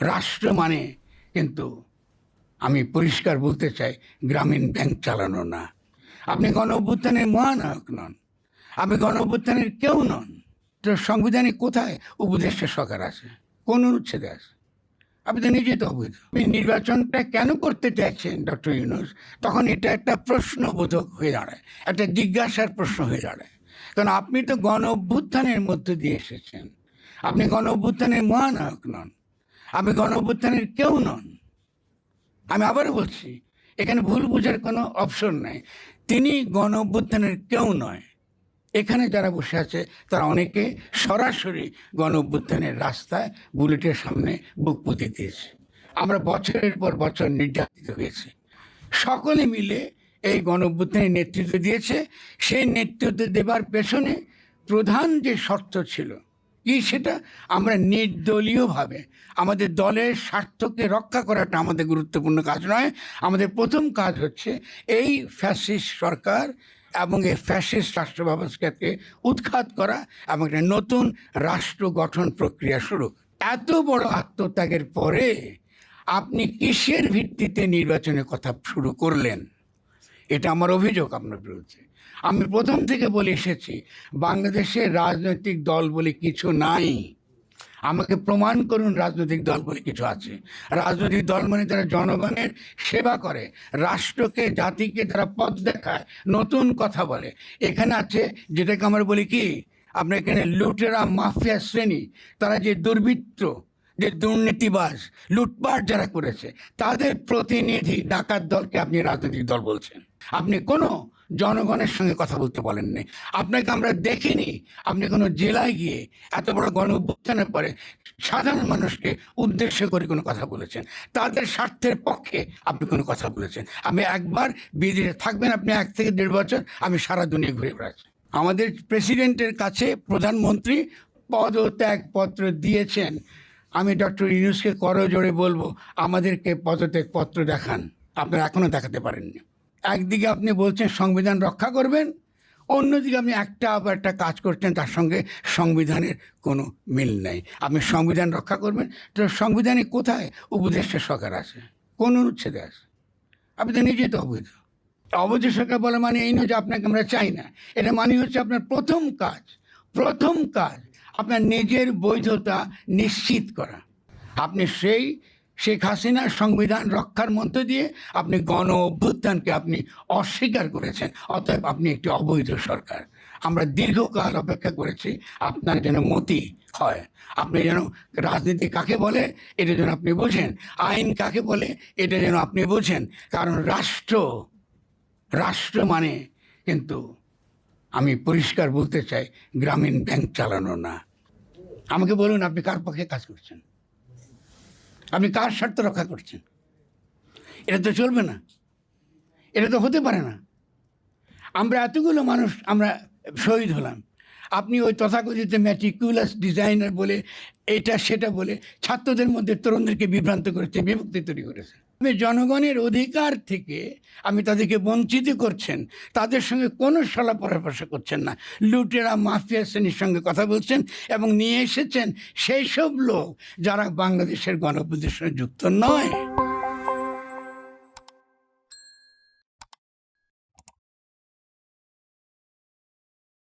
রাষ্ট্র মানে কিন্তু আমি পরিষ্কার বলতে চাই, গ্রামীণ ব্যাংক চালানো না। আপনি গণ অভ্যুত্থানের মহানায়ক নন। আপনি গণ অভ্যুত্থানের কেউ নন। তো সংবিধানে কোথায়? উপদেষ্টা সরকার আছে। কোন অনুচ্ছেদে আছে? আপনি তো নিজে তো অবৈধ। আপনি নির্বাচনটা কেন করতে চাইছেন, ডক্টর ইউনুস? তখন এটা একটা প্রশ্নবোধক হয়ে দাঁড়ায়। একটা জিজ্ঞাসার প্রশ্ন হয়ে দাঁড়ায়। কারণ আপনি তো গণ অভ্যুত্থানের মধ্য দিয়ে এসেছেন। আপনি গণ অভ্যুত্থানের মহানায়ক নন। আপনি গণ অভ্যুত্থানের কেউ নন। আমি আবারও বলছি, এখানে ভুল বোঝার কোনো অপশন নাই। তিনি গণ অভ্যুত্থানের কেউ নয়। এখানে যারা বসে আছে, তারা অনেকে সরাসরি গণ অভ্যুত্থানের রাস্তায় বুলেটের সামনে বুক পুঁতে দিয়েছে। আমরা বছরের পর বছর নির্যাতিত হয়েছি। সকলে মিলে এই গণ অভ্যুত্থানের নেতৃত্ব দিয়েছে। সেই নেতৃত্ব দেবার পেছনে প্রধান যে শর্ত ছিল কি সেটা? আমরা নির্দলীয়ভাবে, আমাদের দলের স্বার্থকে রক্ষা করাটা আমাদের গুরুত্বপূর্ণ কাজ নয়। আমাদের প্রথম কাজ হচ্ছে এই ফ্যাসিস্ট সরকার এবং এই ফ্যাসিস্ট রাষ্ট্র ব্যবস্থাকে উৎখাত করা এবং একটা নতুন রাষ্ট্র গঠন প্রক্রিয়া শুরু। এত বড় আত্মত্যাগের পরে আপনি কিসের ভিত্তিতে নির্বাচনের কথা শুরু করলেন? এটা আমার অভিযোগ আপনার বিরুদ্ধে আমি প্রথম থেকে বলে এসেছি বাংলাদেশে রাজনৈতিক দল বলে কিছু নাই। আমাকে প্রমাণ করুন রাজনৈতিক দল বলে কিছু আছে। রাজনৈতিক দল মানে যারা জনগণের সেবা করে, রাষ্ট্রকে, জাতিকে যারা পথ দেখায়, নতুন কথা বলে। এখানে আছে, যেটাকে আমরা বলি কি, আপনার এখানে লুটেরা, মাফিয়া শ্রেণি, তারা যে দুর্বৃত্ত যে দুর্নীতিবাস লুটপাট যারা করেছে, তাদের প্রতিনিধি, ডাকাত দলকে আপনি রাজনৈতিক দল বলছেন। আপনি কোনো জনগণের সঙ্গে কথা বলতে বলেননি। আপনাকে আমরা দেখিনি। আপনি কোনো জেলায় গিয়ে এত বড় গণ অভ্যুত্থানের পরে সাধারণ মানুষকে উদ্দেশ্য করে কোনো কথা বলেছেন। তাদের স্বার্থের পক্ষে আপনি কোনো কথা বলেছেন। আমি একবার বিদেশে থাকবেন আপনি এক থেকে দেড় বছর, আমি সারা দুনিয়া ঘুরে বেড়াচ্ছি। আমাদের প্রেসিডেন্টের কাছে প্রধানমন্ত্রী পদত্যাগ পত্র দিয়েছেন। আমি ডক্টর ইউনুসকে করজোড়ে বলব আমাদেরকে পদত্যাগ পত্র দেখান। আপনারা এখনও দেখাতে পারেননি। একদিকে আপনি বলছেন সংবিধান রক্ষা করবেন, অন্যদিকে আপনি একটা আবার একটা কাজ করছেন, তার সঙ্গে সংবিধানের কোনো মিল নেই। আপনি সংবিধান রক্ষা করবেন, তো সংবিধানে কোথায় উপদেষ্টা সরকার আছে কোন অনুচ্ছেদে আছে আপনি তো নিজেই তো অবৈধ। অবৈধ সরকার বলে মানে এই নয় যে আপনাকে আমরা চাই না। এটা মানে হচ্ছে আপনার প্রথম কাজ প্রথম কাজ আপনার নিজের বৈধতা নিশ্চিত করা। আপনি সেই শেখ হাসিনার সংবিধান রক্ষার মধ্য দিয়ে আপনি গণ অভ্যুত্থানকে আপনি অস্বীকার করেছেন, অতএব আপনি একটি অবৈধ সরকার। আমরা দীর্ঘকাল অপেক্ষা করেছি আপনার যেন মতি হয়। আপনি যেন রাজনীতি কাকে বলে, এটা যেন আপনি বোঝেন। আইন কাকে বলে, এটা যেন আপনি বোঝেন। কারণ রাষ্ট্র রাষ্ট্র মানে কিন্তু আমি পরিষ্কার বলতে চাই, গ্রামীণ ব্যাংক চালানো না। আমাকে বলুন, আপনি কার পক্ষে কাজ করছেন? আপনি কার স্বার্থ রক্ষা করছেন? এটা তো চলবে না। এটা তো হতে পারে না। আমরা এতগুলো মানুষ, আমরা শহীদ হলাম। আপনি ওই তথাকথিত ম্যাট্রিকুলাস ডিজাইনার বলে, এটা সেটা বলে ছাত্রদের মধ্যে তরুণদেরকে বিভ্রান্ত করেছে, বিভক্তি তৈরি করেছে। আপনি জনগণের অধিকার থেকে আমি তাদেরকে বঞ্চিত করছেন। তাদের সঙ্গে কোনো সলা পরামর্শ করছেন না। লুটেরা, মাফিয়া শ্রেণির সঙ্গে কথা বলছেন এবং নিয়ে এসেছেন সেই সব লোক যারা বাংলাদেশের গণপ্রদর্শনে যুক্ত নয়।